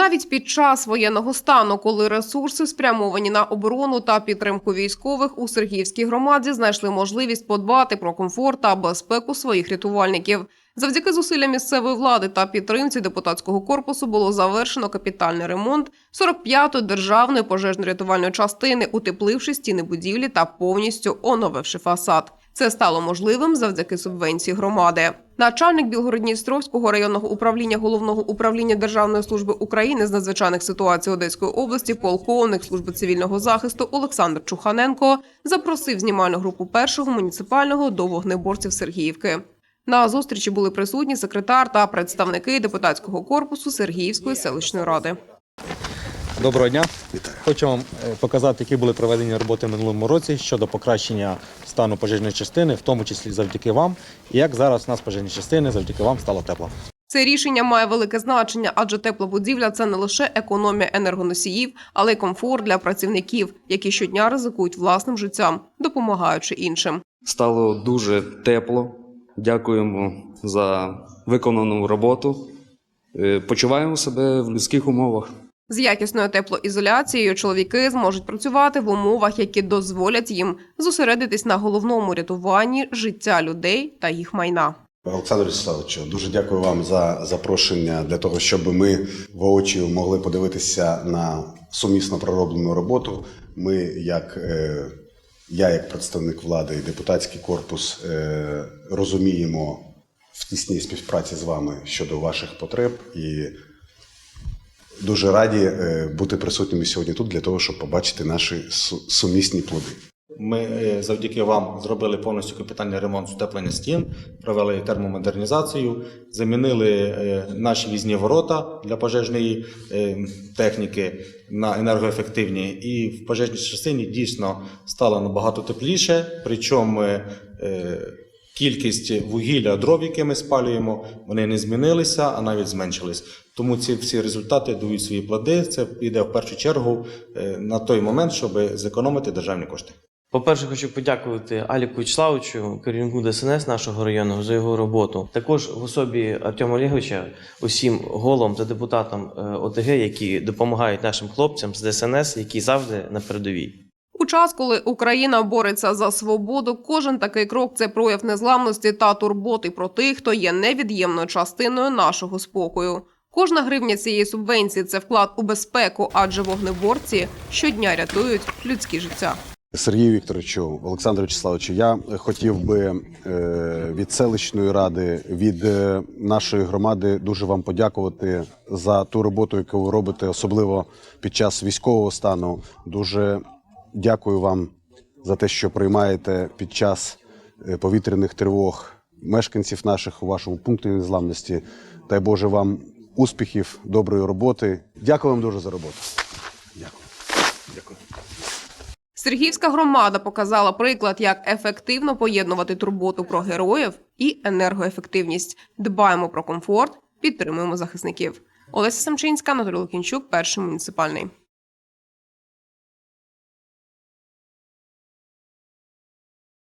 Навіть під час воєнного стану, коли ресурси спрямовані на оборону та підтримку військових у Сергіївській громаді знайшли можливість подбати про комфорт та безпеку своїх рятувальників. Завдяки зусиллям місцевої влади та підтримці депутатського корпусу було завершено капітальний ремонт 45-ї державної пожежно-рятувальної частини, утепливши стіни будівлі та повністю оновивши фасад. Це стало можливим завдяки субвенції громади. Начальник Білгородністровського районного управління головного управління Державної служби України з надзвичайних ситуацій Одеської області, полковник служби цивільного захисту Олександр Чуханенко запросив знімальну групу першого муніципального до вогнеборців Сергіївки. На зустрічі були присутні секретар та представники депутатського корпусу Сергіївської селищної ради. Доброго дня. Вітаю. Хочу вам е, показати, які були проведені роботи в минулому році щодо покращення стану пожежної частини, в тому числі завдяки вам. І як зараз у нас пожежні частини завдяки вам стало тепло. Це рішення має велике значення, адже тепла будівля це не лише економія енергоносіїв, але й комфорт для працівників, які щодня ризикують власним життям, допомагаючи іншим. Стало дуже тепло. Дякуємо за виконану роботу. Е, Почуваємо себе в людських умовах. З якісною теплоізоляцією чоловіки зможуть працювати в умовах, які дозволять їм зосередитись на головному рятуванні життя людей та їх майна. Олександр Вячеславовичу, дуже дякую вам за запрошення для того, щоб ми воочі могли подивитися на сумісно пророблену роботу. Ми, як е, я, як представник влади і депутатський корпус, е, розуміємо в тісній співпраці з вами щодо ваших потреб і дуже раді е, бути присутніми сьогодні тут для того, щоб побачити наші сумісні плоди. Ми е, завдяки вам зробили повністю капітальний ремонт утеплення стін, провели термомодернізацію, замінили е, наші візні ворота для пожежної техніки на енергоефективні. І в пожежній частині дійсно стало набагато тепліше. Причому кількість вугілля дров, які ми спалюємо, вони не змінилися, а навіть зменшились. Тому ці всі результати дають свої плоди. Це йде в першу чергу е, на той момент, щоб зекономити державні кошти. По-перше, хочу подякувати Аліку Вячеславовичу, керівнику ДСНС нашого району, за його роботу. Також в особі Артема Олеговича, усім головам та депутатам е, ОТГ, які допомагають нашим хлопцям з ДСНС, які завжди на передовій. Час, коли Україна бореться за свободу, кожен такий крок це прояв незламності та турботи про тих, хто є невід'ємною частиною нашого спокою. Кожна гривня цієї субвенції це вклад у безпеку, адже вогнеборці щодня рятують людські життя. Сергію Вікторовичу, Олександру Вячеславовичу, я хотів би е, від селищної ради, від е, нашої громади дуже вам подякувати за ту роботу, яку ви робите, особливо під час військового стану. Дуже дякую вам за те, що приймаєте під час е, повітряних тривог мешканців наших у вашому пункті незламності. Дай Боже вам успіхів, доброї роботи. Дякую вам дуже за роботу. Дякую. Дякую. Сергіївська громада показала приклад, як ефективно поєднувати турботу про героїв і енергоефективність. Дбаємо про комфорт, підтримуємо захисників. Олеся Самчинська, Анатолій Лукінчук, перший муніципальний.